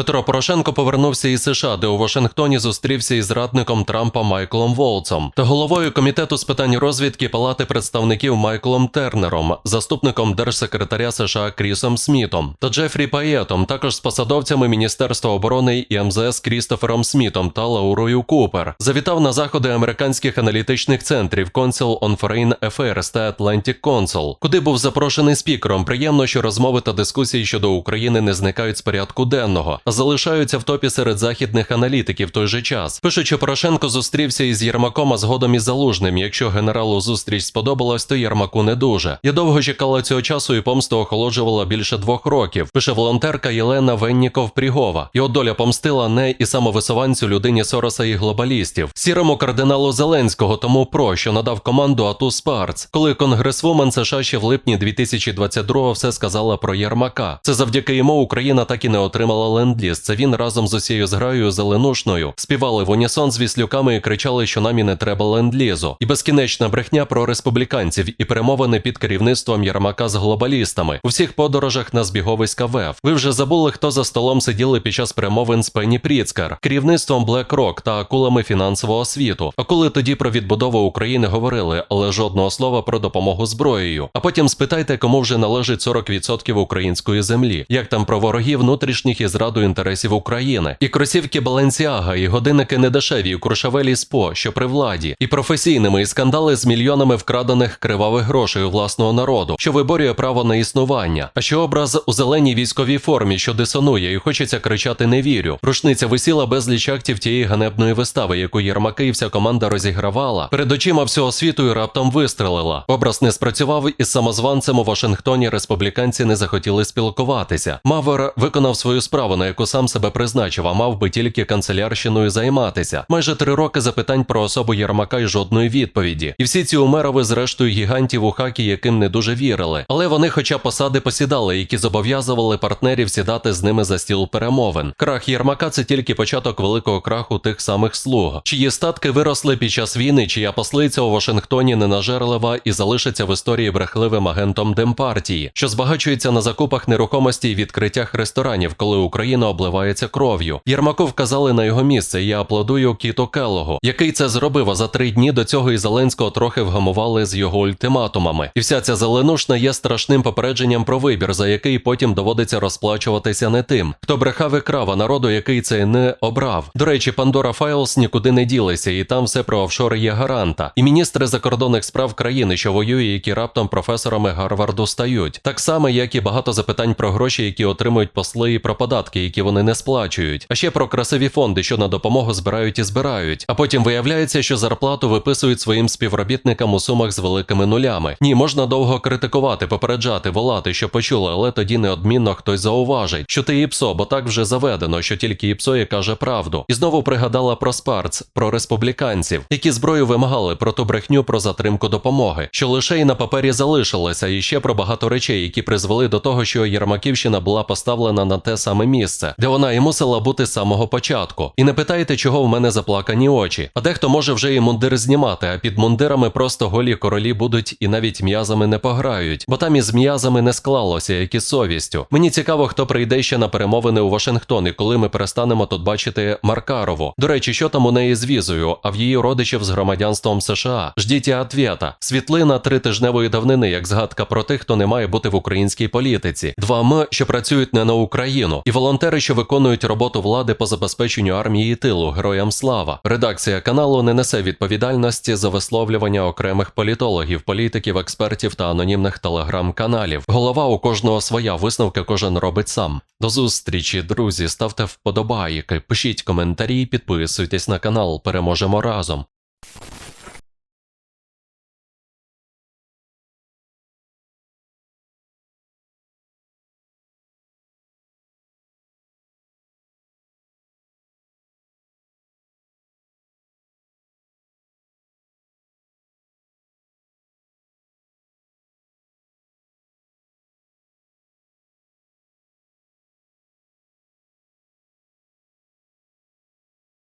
Петро Порошенко повернувся із США, де у Вашингтоні зустрівся із радником Трампа Майклом Волцом та головою комітету з питань розвідки Палати представників Майклом Тернером, заступником держсекретаря США Крісом Смітом та Джефрі Паєтом, також з посадовцями Міністерства оборони і МЗС Крістофером Смітом та Лаурою Купер. Завітав на заходи американських аналітичних центрів Council on Foreign Affairs та Atlantic Council, куди був запрошений спікером. Приємно, що розмови та дискусії щодо України не зникають з порядку денного, залишаються в топі серед західних аналітиків в той же час. Пишуть, що Порошенко зустрівся із Єрмаком, а згодом із Залужним. Якщо генералу зустріч сподобалась, то Єрмаку не дуже. Я довго чекала цього часу і помсту охолоджувала більше двох років. Пише волонтерка Єлена Венніков Прігова. От доля помстила не і самовисуванцю людині Сороса і глобалістів, сірому кардиналу Зеленського, тому про що надав команду Ату Спарц, коли конгресвумен США ще в липні 2022-го все сказала про Єрмака. Це завдяки йому Україна так і не отримала ленд-ліз. Він разом з усією зграєю зеленушною співали в унісон з віслюками і кричали, що нам і не треба ленд-лізу. І безкінечна брехня про республіканців і перемовини під керівництвом Єрмака з глобалістами у всіх подорожах на збіговиська ВЕФ. Ви вже забули, хто за столом сиділи під час перемовин з Пенні Пріцкер, керівництвом BlackRock та акулами фінансового світу. А коли тоді про відбудову України говорили, але жодного слова про допомогу зброєю. А потім спитайте, кому вже належить 40% української землі, як там про ворогів внутрішніх і зраду інтересів України, і кросівки Баленсіага, і годинники недешеві, і Куршавелі СПО, що при владі, і професійними, і скандали з мільйонами вкрадених кривавих грошей у власного народу, що виборює право на існування. А що образ у зеленій військовій формі, що дисонує, і хочеться кричати не вірю. Рушниця висіла безліч актів тієї ганебної вистави, яку Єрмаки і вся команда розігравала. Перед очима всього світу і раптом вистрелила. Образ не спрацював із самозванцем у Вашингтоні. Республіканці не захотіли спілкуватися. Мавер виконав свою справу, на яку сам себе призначив, а мав би тільки канцелярщиною займатися. Майже три роки запитань про особу Єрмака і жодної відповіді. І всі ці умерови, зрештою, гігантів у хакі, яким не дуже вірили. Але вони, хоча посади посідали, які зобов'язували партнерів сідати з ними за стіл перемовин. Крах Єрмака це тільки початок великого краху тих самих слуг, чиї статки виросли під час війни, чия послиця у Вашингтоні ненажерлива і залишиться в історії брехливим агентом Демпартії, що збагачується на закупах нерухомості і відкриттях ресторанів, коли Україна обливається кров'ю. Єрмаку вказали на його місце. і Я аплодую Кіто Келлогу, який це зробив. А за три дні до цього і Зеленського трохи вгамували з його ультиматумами. І вся ця зеленушна є страшним попередженням про вибір, за який потім доводиться розплачуватися не тим, хто брехав і крав, а народу, який це не обрав. До речі, Пандора Файлс нікуди не ділися, і там все про офшори є гаранта. І міністри закордонних справ країни, що воює, які раптом професорами Гарварду стають, так само, як і багато запитань про гроші, які отримують посли, і про податки, які вони не сплачують. А ще про красиві фонди, що на допомогу збирають і збирають. А потім виявляється, що зарплату виписують своїм співробітникам у сумах з великими нулями. Ні, можна довго критикувати, попереджати, волати, що почули, але тоді неодмінно хтось зауважить, що ти ІПСО, бо так вже заведено, що тільки ІПСО і каже правду. І знову пригадала про спарц, про республіканців, які зброю вимагали про ту брехню про затримку допомоги, що лише і на папері залишилося, і ще про багато речей, які призвели до того, що Єрмаківщина була поставлена на те саме місце, де вона і мусила бути з самого початку. І не питайте, чого в мене заплакані очі. А дехто може вже і мундир знімати, а під мундирами просто голі королі будуть і навіть м'язами не пограють, бо там із м'язами не склалося, як і совістю. Мені цікаво, хто прийде ще на перемовини у Вашингтон, і коли ми перестанемо тут бачити Маркарову. До речі, що там у неї з візою, а в її родичів з громадянством США. Ждіть ответа. Світлина тритижневої давнини, як згадка про тих, хто не має бути в українській політиці. Два М, що працюють не на Україну, і волонтери, що виконують роботу влади по забезпеченню армії тилу. Героям слава. Редакція каналу не несе відповідальності за висловлювання окремих політологів, політиків, експертів та анонімних телеграм-каналів. Голова у кожного своя висновки кожен робить сам. До зустрічі, друзі. Ставте вподобайки, пишіть коментарі, підписуйтесь на канал. Переможемо разом.